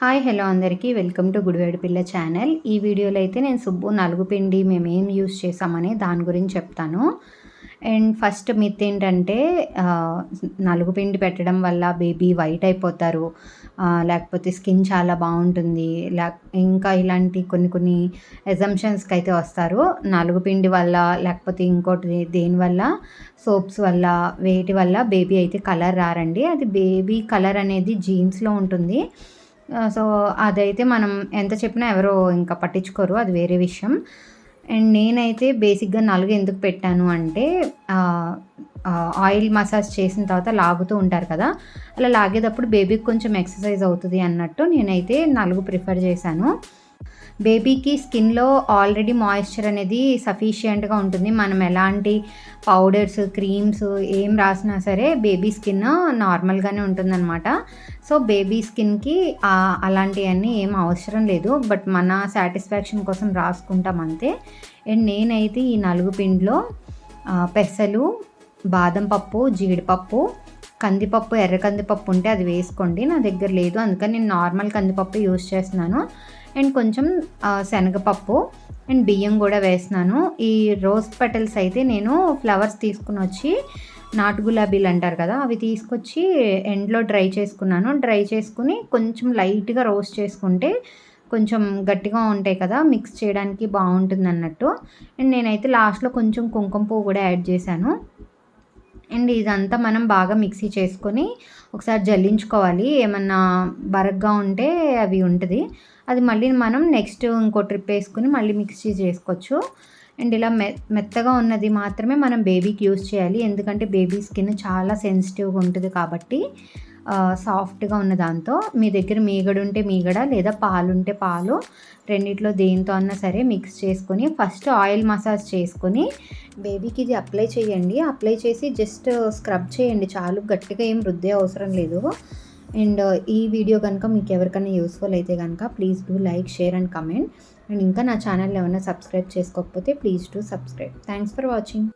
Hi hello అందరికీ. Welcome to గుడివేడు పిల్ల channel ఈ వీడియోలో అయితే నేను సుబ్బు నలుగు పిండి మేము ఏం యూస్ చేసామని దాని గురించి చెప్తాను. అండ్ ఫస్ట్ మిత్ ఏంటంటే నలుగు పిండి పెట్టడం వల్ల బేబీ వైట్ అయిపోతారు. లేకపోతే స్కిన్ చాలా బాగుంటుంది. లేక ఇంకా ఇలాంటి కొన్ని కొన్ని ఎజంప్షన్స్కి అయితే వస్తారు. నలుగు పిండి వల్ల లేకపోతే ఇంకోటి దేనివల్ల సోప్స్ వల్ల వేటి వల్ల బేబీ అయితే కలర్ రారండి. అది బేబీ కలర్ అనేది జీన్స్లో ఉంటుంది. సో అదైతే మనం ఎంత చెప్పినా ఎవరో ఇంకా పట్టించుకోరు. అది వేరే విషయం. అండ్ నేనైతే బేసిక్గా నలుగు ఎందుకు పెట్టాను అంటే ఆయిల్ మసాజ్ చేసిన తర్వాత లాగుతూ ఉంటారు కదా అలా లాగేటప్పుడు బేబీకి కొంచెం ఎక్సర్సైజ్ అవుతుంది అన్నట్టు నేనైతే నలుగు ప్రిఫర్ చేశాను. బేబీకి స్కిన్లో ఆల్రెడీ మాయిశ్చర్ అనేది సఫిషియెంట్గా ఉంటుంది. మనం ఎలాంటి పౌడర్స్ క్రీమ్స్ ఏం రాసినా సరే బేబీ స్కిన్ నార్మల్గానే ఉంటుందన్నమాట. సో బేబీ స్కిన్కి అలాంటివన్నీ ఏం అవసరం లేదు. బట్ మన సాటిస్ఫాక్షన్ కోసం రాసుకుంటాం అంతే. అండ్ నేనైతే ఈ నలుగు పిండిలో పెసలు బాదం పప్పు జీడిపప్పు కందిపప్పు ఎర్ర కందిపప్పు ఉంటే అది వేసుకోండి. నా దగ్గర లేదు. అందుకని నేను నార్మల్ కందిపప్పు యూస్ చేస్తున్నాను. అండ్ కొంచెం శనగపప్పు అండ్ బియ్యం కూడా వేస్తున్నాను. ఈ రోజ్ పెటల్స్ అయితే నేను ఫ్లవర్స్ తీసుకుని వచ్చి నాటు గులాబీలు అంటారు కదా అవి తీసుకొచ్చి ఎండ్లో డ్రై చేసుకున్నాను. డ్రై చేసుకుని కొంచెం లైట్గా రోస్ట్ చేసుకుంటే కొంచెం గట్టిగా ఉంటాయి కదా మిక్స్ చేయడానికి బాగుంటుంది అన్నట్టు. అండ్ నేనైతే లాస్ట్లో కొంచెం కుంకుమ పువ్వు కూడా యాడ్ చేశాను. అండ్ ఇదంతా మనం బాగా మిక్సీ చేసుకొని ఒకసారి జల్లించుకోవాలి. ఏమన్నా బరగ్గా ఉంటే అవి ఉంటుంది. అది మళ్ళీ మనం నెక్స్ట్ ఇంకో ట్రిప్ వేసుకుని మళ్ళీ మిక్సీ చేసుకోవచ్చు. అండ్ ఇలా మె మెత్తగా ఉన్నది మాత్రమే మనం బేబీకి యూస్ చేయాలి. ఎందుకంటే బేబీ స్కిన్ చాలా సెన్సిటివ్గా ఉంటుంది కాబట్టి. సాఫ్ట్గా ఉన్న దాంతో మీ దగ్గర మీగడ ఉంటే మీగడ లేదా పాలు ఉంటే పాలు రెండిట్లో దేంతో అన్నా సరే మిక్స్ చేసుకొని ఫస్ట్ ఆయిల్ మసాజ్ చేసుకొని బేబీకి ఇది అప్లై చేయండి. అప్లై చేసి జస్ట్ స్క్రబ్ చేయండి. చాలు గట్టిగా ఏం రుద్దే అవసరం లేదు. అండ్ ఈ వీడియో కనుక మీకు ఎవరికైనా యూస్ఫుల్ అయితే కనుక please do like share and comment. And ఇంకా నా ఛానల్ ఏమైనా సబ్స్క్రైబ్ చేసుకోకపోతే please do subscribe. Thanks for watching.